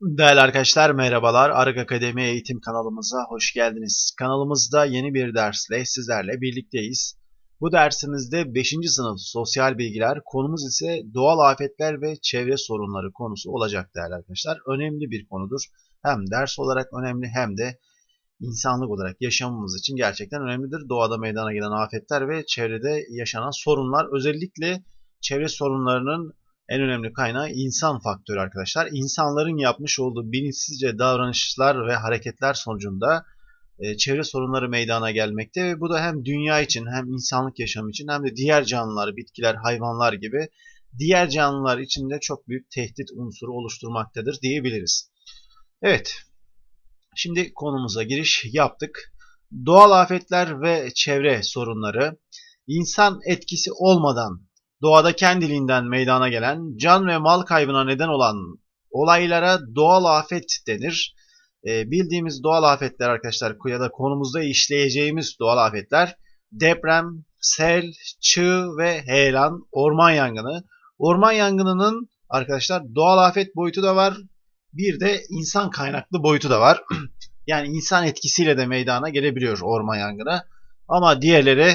Değerli arkadaşlar merhabalar. Arık Akademi eğitim kanalımıza hoş geldiniz. Kanalımızda yeni bir dersle sizlerle birlikteyiz. Bu dersimizde 5. sınıf sosyal bilgiler, konumuz ise doğal afetler ve çevre sorunları konusu olacak değerli arkadaşlar. Önemli bir konudur. Hem ders olarak önemli hem de insanlık olarak yaşamımız için gerçekten önemlidir. Doğada meydana gelen afetler ve çevrede yaşanan sorunlar özellikle çevre sorunlarının en önemli kaynağı insan faktörü arkadaşlar. İnsanların yapmış olduğu bilinçsizce davranışlar ve hareketler sonucunda e, çevre sorunları meydana gelmekte ve bu da hem dünya için hem insanlık yaşamı için hem de diğer canlılar, bitkiler, hayvanlar gibi diğer canlılar için de çok büyük tehdit unsuru oluşturmaktadır diyebiliriz. Evet, şimdi konumuza giriş yaptık. Doğal afetler ve çevre sorunları insan etkisi olmadan doğada kendiliğinden meydana gelen can ve mal kaybına neden olan olaylara doğal afet denir. E, bildiğimiz doğal afetler arkadaşlar ya da konumuzda işleyeceğimiz doğal afetler deprem, sel, çığ ve heyelan, orman yangını. Orman yangınının arkadaşlar doğal afet boyutu da var. Bir de insan kaynaklı boyutu da var. yani insan etkisiyle de meydana gelebiliyor orman yangını. Ama diğerleri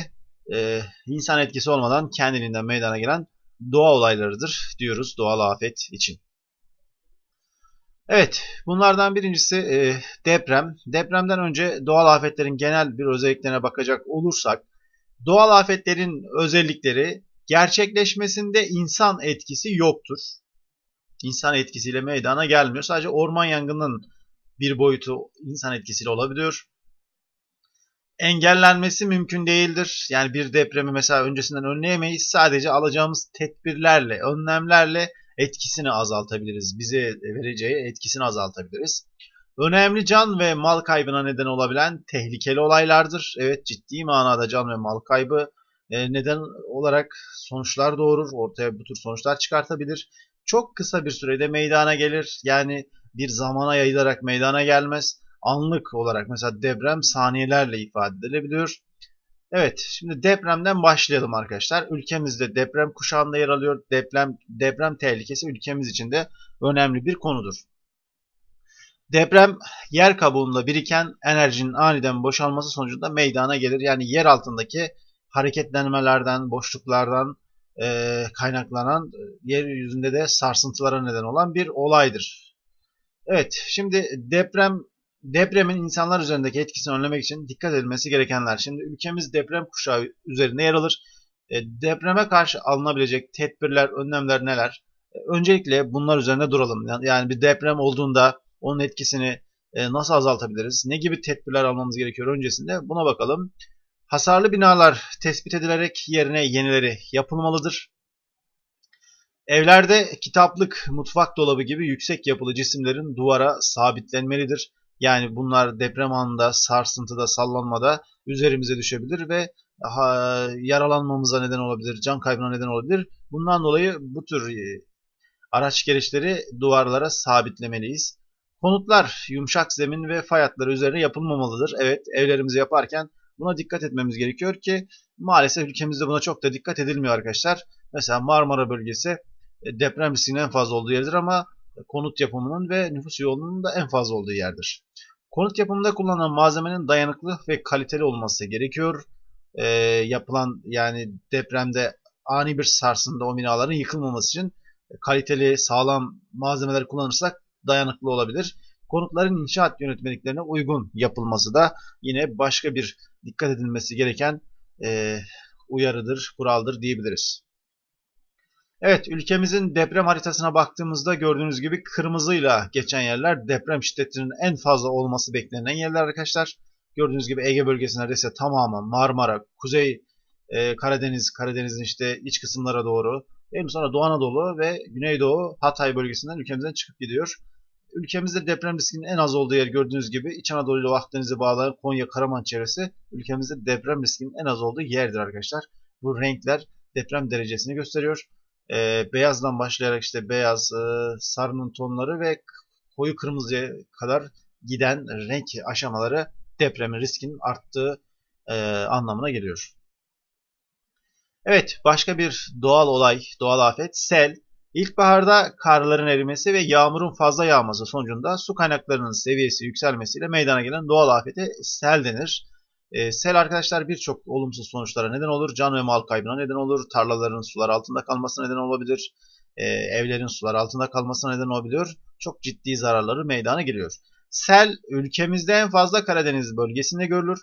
e, insan etkisi olmadan kendiliğinden meydana gelen doğa olaylarıdır diyoruz doğal afet için. Evet, bunlardan birincisi e, deprem. Depremden önce doğal afetlerin genel bir özelliklerine bakacak olursak, doğal afetlerin özellikleri gerçekleşmesinde insan etkisi yoktur. İnsan etkisiyle meydana gelmiyor. Sadece orman yangının bir boyutu insan etkisiyle olabiliyor engellenmesi mümkün değildir. Yani bir depremi mesela öncesinden önleyemeyiz. Sadece alacağımız tedbirlerle, önlemlerle etkisini azaltabiliriz. Bize vereceği etkisini azaltabiliriz. Önemli can ve mal kaybına neden olabilen tehlikeli olaylardır. Evet ciddi manada can ve mal kaybı e, neden olarak sonuçlar doğurur. Ortaya bu tür sonuçlar çıkartabilir. Çok kısa bir sürede meydana gelir. Yani bir zamana yayılarak meydana gelmez anlık olarak mesela deprem saniyelerle ifade edilebiliyor. Evet, şimdi depremden başlayalım arkadaşlar. Ülkemizde deprem kuşağında yer alıyor. Deprem deprem tehlikesi ülkemiz için de önemli bir konudur. Deprem yer kabuğunda biriken enerjinin aniden boşalması sonucunda meydana gelir. Yani yer altındaki hareketlenmelerden, boşluklardan e, kaynaklanan yeryüzünde de sarsıntılara neden olan bir olaydır. Evet, şimdi deprem depremin insanlar üzerindeki etkisini önlemek için dikkat edilmesi gerekenler. Şimdi ülkemiz deprem kuşağı üzerinde yer alır. E, depreme karşı alınabilecek tedbirler, önlemler neler? E, öncelikle bunlar üzerinde duralım. Yani bir deprem olduğunda onun etkisini e, nasıl azaltabiliriz? Ne gibi tedbirler almamız gerekiyor öncesinde? Buna bakalım. Hasarlı binalar tespit edilerek yerine yenileri yapılmalıdır. Evlerde kitaplık, mutfak dolabı gibi yüksek yapılı cisimlerin duvara sabitlenmelidir. Yani bunlar deprem anında, sarsıntıda, sallanmada üzerimize düşebilir ve ha, yaralanmamıza neden olabilir, can kaybına neden olabilir. Bundan dolayı bu tür e, araç gereçleri duvarlara sabitlemeliyiz. Konutlar yumuşak zemin ve fay hatları üzerine yapılmamalıdır. Evet evlerimizi yaparken buna dikkat etmemiz gerekiyor ki maalesef ülkemizde buna çok da dikkat edilmiyor arkadaşlar. Mesela Marmara bölgesi e, deprem riskinin en fazla olduğu yerdir ama konut yapımının ve nüfus yoğunluğunun da en fazla olduğu yerdir. Konut yapımında kullanılan malzemenin dayanıklı ve kaliteli olması gerekiyor. Ee, yapılan yani depremde ani bir sarsında o binaların yıkılmaması için kaliteli, sağlam malzemeler kullanırsak dayanıklı olabilir. Konutların inşaat yönetmeliklerine uygun yapılması da yine başka bir dikkat edilmesi gereken e, uyarıdır, kuraldır diyebiliriz. Evet, ülkemizin deprem haritasına baktığımızda gördüğünüz gibi kırmızıyla geçen yerler deprem şiddetinin en fazla olması beklenen yerler arkadaşlar. Gördüğünüz gibi Ege bölgesi neredeyse tamamı Marmara, Kuzey e, Karadeniz, Karadeniz'in işte iç kısımlara doğru, hem sonra Doğu Anadolu ve Güneydoğu Hatay bölgesinden ülkemizden çıkıp gidiyor. Ülkemizde deprem riskinin en az olduğu yer gördüğünüz gibi İç Anadolu ile Akdeniz'e bağlayan Konya, Karaman çevresi ülkemizde deprem riskinin en az olduğu yerdir arkadaşlar. Bu renkler deprem derecesini gösteriyor e, beyazdan başlayarak işte beyaz, e, sarının tonları ve koyu kırmızıya kadar giden renk aşamaları depremin riskinin arttığı e, anlamına geliyor. Evet, başka bir doğal olay, doğal afet, sel. İlkbaharda karların erimesi ve yağmurun fazla yağması sonucunda su kaynaklarının seviyesi yükselmesiyle meydana gelen doğal afete sel denir. E, sel arkadaşlar birçok olumsuz sonuçlara neden olur. Can ve mal kaybına neden olur. Tarlaların sular altında kalmasına neden olabilir. E, evlerin sular altında kalmasına neden olabiliyor. Çok ciddi zararları meydana geliyor. Sel ülkemizde en fazla Karadeniz bölgesinde görülür.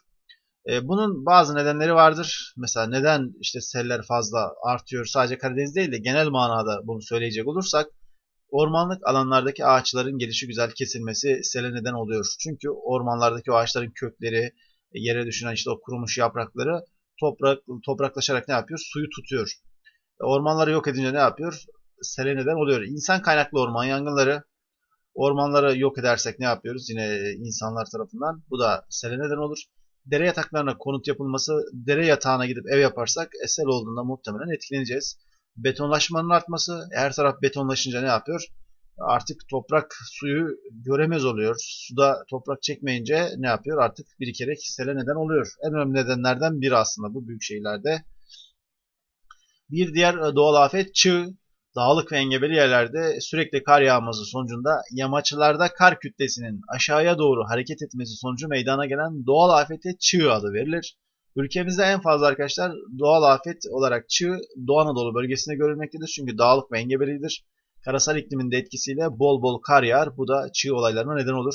E, bunun bazı nedenleri vardır. Mesela neden işte seller fazla artıyor sadece Karadeniz değil de genel manada bunu söyleyecek olursak ormanlık alanlardaki ağaçların gelişi güzel kesilmesi sele neden oluyor. Çünkü ormanlardaki ağaçların kökleri, yere düşen işte o kurumuş yaprakları toprak topraklaşarak ne yapıyor? Suyu tutuyor. E, ormanları yok edince ne yapıyor? Sele neden oluyor. İnsan kaynaklı orman yangınları. Ormanları yok edersek ne yapıyoruz? Yine insanlar tarafından. Bu da sele neden olur. Dere yataklarına konut yapılması, dere yatağına gidip ev yaparsak esel olduğunda muhtemelen etkileneceğiz. Betonlaşmanın artması, her taraf betonlaşınca ne yapıyor? Artık toprak suyu göremez oluyor. Suda toprak çekmeyince ne yapıyor? Artık birikerek sele neden oluyor. En önemli nedenlerden biri aslında bu büyük şehirlerde. Bir diğer e, doğal afet çığ. Dağlık ve engebeli yerlerde sürekli kar yağması sonucunda yamaçlarda kar kütlesinin aşağıya doğru hareket etmesi sonucu meydana gelen doğal afete çığ adı verilir. Ülkemizde en fazla arkadaşlar doğal afet olarak çığ Doğu Anadolu bölgesinde görülmektedir. Çünkü dağlık ve engebelidir. Karasal iklimin etkisiyle bol bol kar yağar. Bu da çığ olaylarına neden olur.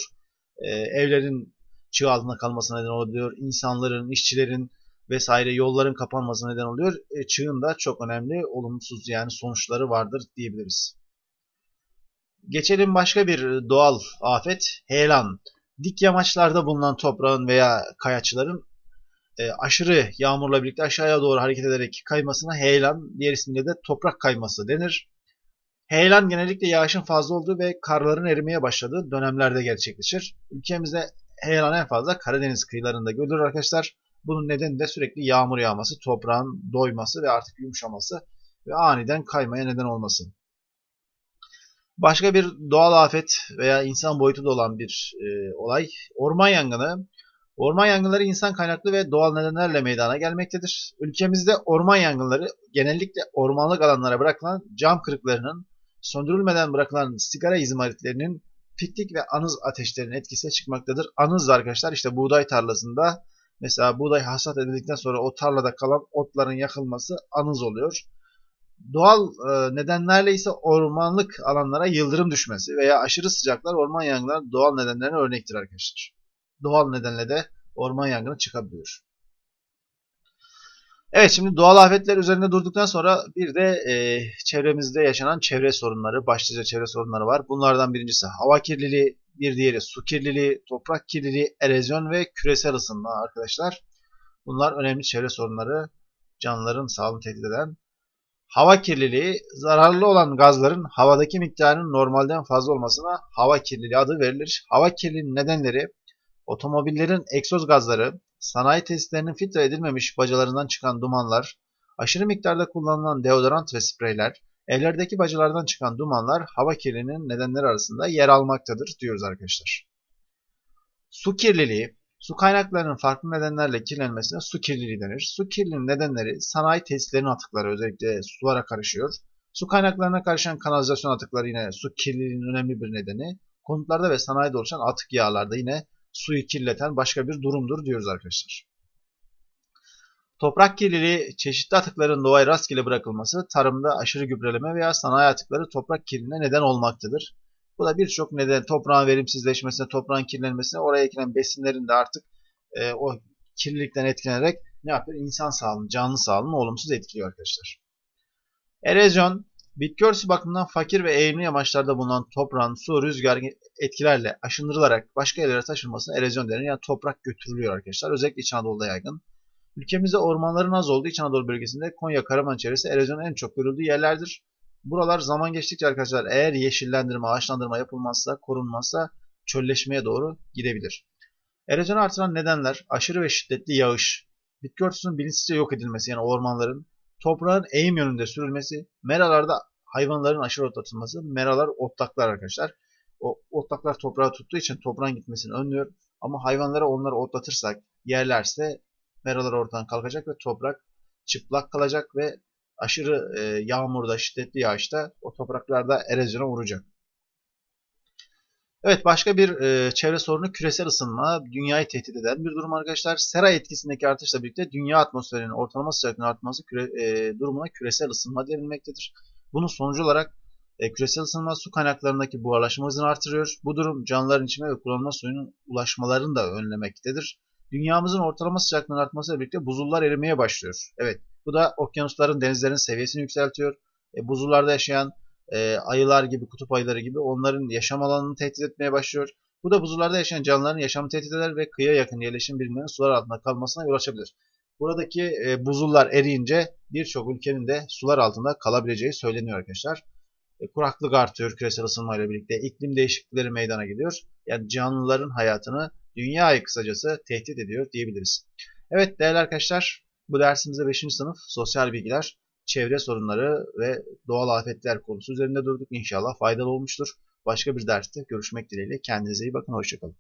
Ee, evlerin çığ altında kalmasına neden oluyor. İnsanların, işçilerin vesaire yolların kapanmasına neden oluyor. E, çığın da çok önemli olumsuz yani sonuçları vardır diyebiliriz. Geçelim başka bir doğal afet. Heyelan. Dik yamaçlarda bulunan toprağın veya kayaçların e, aşırı yağmurla birlikte aşağıya doğru hareket ederek kaymasına heyelan, diğer ismiyle de toprak kayması denir. Heyelan genellikle yağışın fazla olduğu ve karların erimeye başladığı dönemlerde gerçekleşir. Ülkemizde heyelan en fazla Karadeniz kıyılarında görülür arkadaşlar. Bunun nedeni de sürekli yağmur yağması, toprağın doyması ve artık yumuşaması ve aniden kaymaya neden olması. Başka bir doğal afet veya insan boyutu da olan bir e, olay orman yangını. Orman yangınları insan kaynaklı ve doğal nedenlerle meydana gelmektedir. Ülkemizde orman yangınları genellikle ormanlık alanlara bırakılan cam kırıklarının söndürülmeden bırakılan sigara izmaritlerinin piknik ve anız ateşlerinin etkisiyle çıkmaktadır. Anız arkadaşlar işte buğday tarlasında mesela buğday hasat edildikten sonra o tarlada kalan otların yakılması anız oluyor. Doğal e, nedenlerle ise ormanlık alanlara yıldırım düşmesi veya aşırı sıcaklar orman yangınları doğal nedenlerine örnektir arkadaşlar. Doğal nedenle de orman yangını çıkabiliyor. Evet şimdi doğal afetler üzerinde durduktan sonra bir de e, çevremizde yaşanan çevre sorunları, başlıca çevre sorunları var. Bunlardan birincisi hava kirliliği, bir diğeri su kirliliği, toprak kirliliği, erozyon ve küresel ısınma arkadaşlar. Bunlar önemli çevre sorunları, canlıların sağlığını tehdit eden. Hava kirliliği, zararlı olan gazların havadaki miktarının normalden fazla olmasına hava kirliliği adı verilir. Hava kirliliğinin nedenleri otomobillerin egzoz gazları, sanayi tesislerinin filtre edilmemiş bacalarından çıkan dumanlar, aşırı miktarda kullanılan deodorant ve spreyler, evlerdeki bacalardan çıkan dumanlar hava kirliliğinin nedenleri arasında yer almaktadır diyoruz arkadaşlar. Su kirliliği, su kaynaklarının farklı nedenlerle kirlenmesine su kirliliği denir. Su kirliliğinin nedenleri sanayi tesislerinin atıkları özellikle sulara karışıyor. Su kaynaklarına karışan kanalizasyon atıkları yine su kirliliğinin önemli bir nedeni. Konutlarda ve sanayide oluşan atık yağlarda yine suyu kirleten başka bir durumdur diyoruz arkadaşlar. Toprak kirliliği çeşitli atıkların doğaya rastgele bırakılması tarımda aşırı gübreleme veya sanayi atıkları toprak kirliliğine neden olmaktadır. Bu da birçok neden toprağın verimsizleşmesine, toprağın kirlenmesine, oraya ekilen besinlerin de artık e, o kirlilikten etkilenerek ne yapıyor? İnsan sağlığını, canlı sağlığını olumsuz etkiliyor arkadaşlar. Erozyon, Bitki örtüsü bakımından fakir ve eğimli yamaçlarda bulunan toprağın su, rüzgar etkilerle aşındırılarak başka yerlere taşınmasına erozyon denir. Yani toprak götürülüyor arkadaşlar. Özellikle İç Anadolu'da yaygın. Ülkemizde ormanların az olduğu İç Anadolu bölgesinde Konya, Karaman çevresi erozyonun en çok görüldüğü yerlerdir. Buralar zaman geçtikçe arkadaşlar eğer yeşillendirme, ağaçlandırma yapılmazsa, korunmazsa çölleşmeye doğru gidebilir. Erozyonu artıran nedenler aşırı ve şiddetli yağış, bitki örtüsünün bilinçsizce yok edilmesi yani ormanların, Toprağın eğim yönünde sürülmesi, meralarda hayvanların aşırı otlatılması, meralar otlaklar arkadaşlar. O otlaklar toprağı tuttuğu için toprağın gitmesini önlüyor. Ama hayvanlara onları otlatırsak, yerlerse meralar ortadan kalkacak ve toprak çıplak kalacak ve aşırı yağmurda, şiddetli yağışta o topraklarda erozyona uğrayacak. Evet başka bir e, çevre sorunu küresel ısınma. Dünyayı tehdit eden bir durum arkadaşlar. Sera etkisindeki artışla birlikte dünya atmosferinin ortalama sıcaklığının artması küre, e, durumuna küresel ısınma denilmektedir. Bunun sonucu olarak e, küresel ısınma su kaynaklarındaki buharlaşma hızını artırıyor. Bu durum canlıların içime ve kullanılma suyunun ulaşmalarını da önlemektedir. Dünyamızın ortalama sıcaklığının artmasıyla birlikte buzullar erimeye başlıyor. Evet bu da okyanusların, denizlerin seviyesini yükseltiyor. E, buzullarda yaşayan e, ayılar gibi, kutup ayıları gibi onların yaşam alanını tehdit etmeye başlıyor. Bu da buzullarda yaşayan canlıların yaşamını tehdit eder ve kıyıya yakın yerleşim birimlerinin sular altında kalmasına yol açabilir. Buradaki e, buzullar eriyince birçok ülkenin de sular altında kalabileceği söyleniyor arkadaşlar. E, kuraklık artıyor küresel ısınmayla birlikte. iklim değişiklikleri meydana geliyor. Yani canlıların hayatını dünyayı kısacası tehdit ediyor diyebiliriz. Evet değerli arkadaşlar bu dersimizde 5. sınıf sosyal bilgiler çevre sorunları ve doğal afetler konusu üzerinde durduk. İnşallah faydalı olmuştur. Başka bir derste görüşmek dileğiyle. Kendinize iyi bakın. Hoşçakalın.